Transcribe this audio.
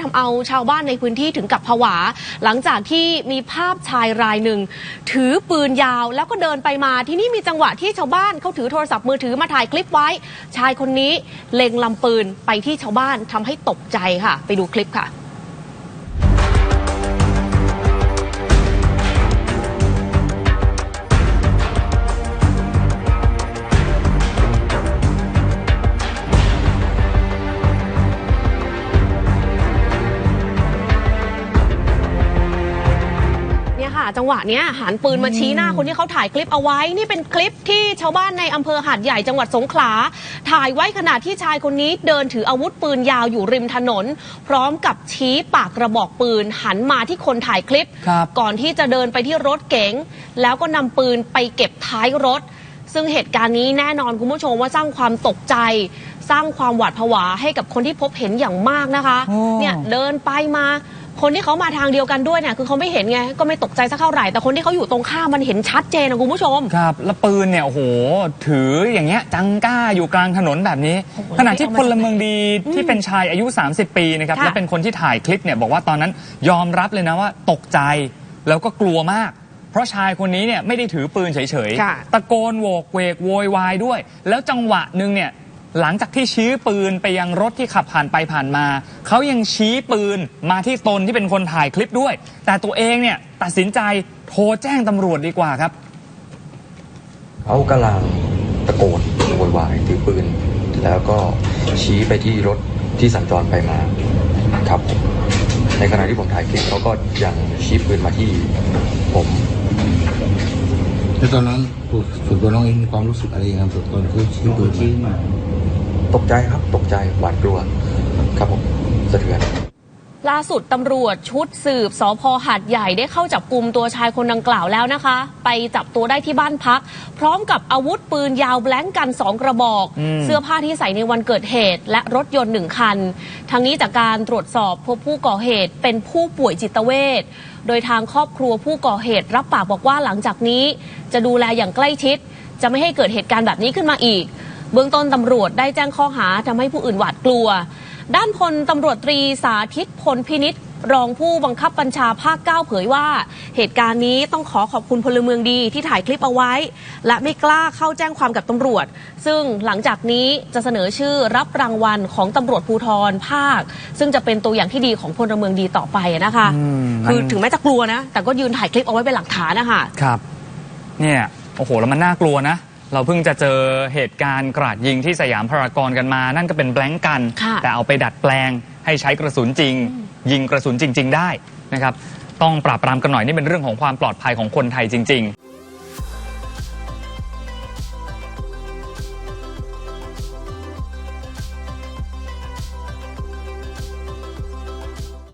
ทำเอาชาวบ้านในพื้นที่ถึงกับผวา หลังจากที่มีภาพชายรายหนึ่ง ถือปืนยาวแล้วก็เดินไปมาที่นี่มีจังหวะที่ชาวบ้านเขาถือโทรศัพท์มือถือมาถ่ายคลิปไว้ ชายคนนี้เล็งลำปืนไปที่ชาวบ้านทำให้ตกใจค่ะ ไปดูคลิปค่ะ จังหวะเนี้ยหันปืนมาชี้หน้าคนที่เขาถ่ายคลิปเอาไว้ นี่เป็นคลิปที่ชาวบ้านในอำเภอหาดใหญ่จังหวัดสงขลา ถ่ายไว้ขณะที่ชายคนนี้เดินถืออาวุธปืนยาวอยู่ริมถนน พร้อมกับชี้ปากกระบอกปืนหันมาที่คนถ่ายคลิปครับก่อนที่จะเดินไปที่รถเก๋งแล้วก็นำปืนไปเก็บท้ายรถ ซึ่งเหตุการณ์นี้แน่นอนคุณผู้ชมว่าสร้างความตกใจสร้างความหวาดผวาให้กับคนที่พบเห็นอย่างมากนะคะโอ้เนี่ยเดินไปมา คนที่เขามาทางเดียวกันด้วยเนี่ยคือเขาไม่เห็นไงก็ไม่ตกใจสักเท่าไหร่ แต่คนที่เขาอยู่ตรงข้ามมันเห็นชัดเจนนะคุณผู้ชม ครับแล้วปืนเนี่ยโอ้โหถืออย่างเงี้ยจังก้าอยู่กลางถนนแบบนี้ โอ้โหขณะที่เอาพมาจากลเมืองดีที่เป็นชายอายุ 30 ปีนะครับค่ะ และเป็นคนที่ถ่ายคลิปเนี่ยบอกว่าตอนนั้นยอมรับเลยนะว่าตกใจแล้วก็กลัวมาก เพราะชายคนนี้เนี่ยไม่ได้ถือปืนเฉยค่ะ ๆตะโกนโวกเวกโวยวายด้วย แล้วจังหวะหนึ่งเนี่ย หลังจากที่ชี้ปืนไปยังรถที่ขับผ่านไปผ่านมา เขายังชี้ปืนมาที่ตนที่เป็นคนถ่ายคลิปด้วย แต่ตัวเองเนี่ยตัดสินใจโทรแจ้งตำรวจดีกว่าครับ เขากำลังตะโกนโวยวายถือปืน แล้วก็ชี้ไปที่รถที่สัญจรไปมาครับ ในขณะที่ผมถ่ายคลิปเขาก็ยังชี้ปืนมาที่ผม แล้วตอนนั้นตัวส่วนตัวน้องเองมีความรู้สึกอะไรยังไงครับตอนที่ชี้ปืนมา ตกใจครับตกใจหวาดกลัวครับผมสะเทือน ล่าสุดตำรวจชุดสืบสพหาดใหญ่ได้เข้าจับกลุ่มตัวชายคนดังกล่าวแล้วนะคะ ไปจับตัวได้ที่บ้านพัก พร้อมกับอาวุธปืนยาวแบล็งกันสองกระบอกอืมเสื้อผ้าที่ใส่ในวันเกิดเหตุ และรถยนต์หนึ่งคัน ทั้งนี้จากการตรวจสอบพบผู้ก่อเหตุเป็นผู้ป่วยจิตเวชโดยทางครอบครัวผู้ก่อเหตุรับปากบอกว่าหลังจากนี้ จะดูแลอย่างใกล้ชิด จะไม่ให้เกิดเหตุการณ์แบบนี้ขึ้นมาอีก เบื้องต้นตำรวจได้แจ้งข้อหาทำให้ผู้อื่นหวาดกลัว ด้านพลตำรวจตรีสาธิตพลพินิษรองผู้บังคับบัญชาภาค9เผยว่า เหตุการณ์นี้ต้องขอขอบคุณพลเมืองดีที่ถ่ายคลิปเอาไว้ และไม่กล้าเข้าแจ้งความกับตำรวจ ซึ่งหลังจากนี้จะเสนอชื่อรับรางวัลของตำรวจภูธรภาค ซึ่งจะเป็นตัวอย่างที่ดีของพลเมืองดีต่อไปนะคะอืมคือมันถึงแม้จะกลัวนะ แต่ก็ยืนถ่ายคลิปเอาไว้เป็นหลักฐานนะคะครับ เนี่ยโอ้โหแล้วมันน่ากลัวนะ เราเพิ่งจะเจอเหตุการณ์กราดยิงที่สยามพารากอนกันมา นั่นก็เป็นแบงก์กัน ค่ะแต่เอาไปดัดแปลงให้ใช้กระสุนจริง ยิงกระสุนจริง ๆ ได้นะครับ ต้องปราบปรามกันหน่อยนี่เป็นเรื่องของความปลอดภัยของคนไทยจริง ๆ